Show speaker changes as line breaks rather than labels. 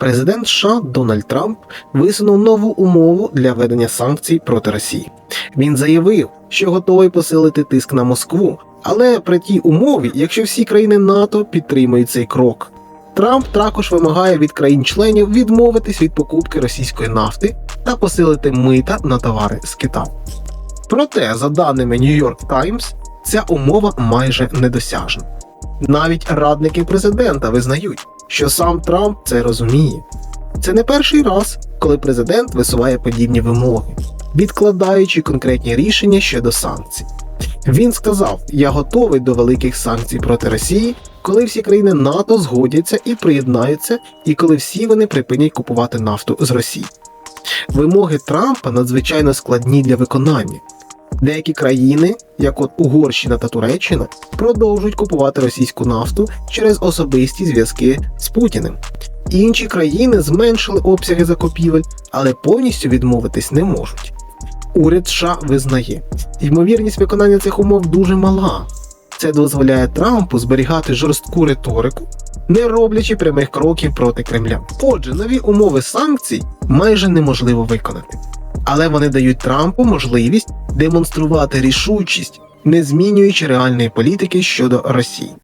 Президент США Дональд Трамп висунув нову умову для введення санкцій проти Росії. Він заявив, що готовий посилити тиск на Москву, але при тій умові, якщо всі країни НАТО підтримують цей крок. Трамп також вимагає від країн-членів відмовитись від покупки російської нафти та посилити мита на товари з Китаю. Проте, за даними New York Times, ця умова майже недосяжна. Навіть радники президента визнають, що сам Трамп це розуміє. Це не перший раз, коли президент висуває подібні вимоги, відкладаючи конкретні рішення щодо санкцій. Він сказав: Я готовий до великих санкцій проти Росії, коли всі країни НАТО згодяться і приєднаються, і коли всі вони припинять купувати нафту з Росії. Вимоги Трампа надзвичайно складні для виконання. Деякі країни, як от Угорщина та Туреччина, продовжують купувати російську нафту через особисті зв'язки з Путіним. Інші країни зменшили обсяги закупівель, але повністю відмовитись не можуть. Уряд США визнає, ймовірність виконання цих умов дуже мала. Це дозволяє Трампу зберігати жорстку риторику, не роблячи прямих кроків проти Кремля. Отже, нові умови санкцій майже неможливо виконати. Але вони дають Трампу можливість демонструвати рішучість, не змінюючи реальної політики щодо Росії.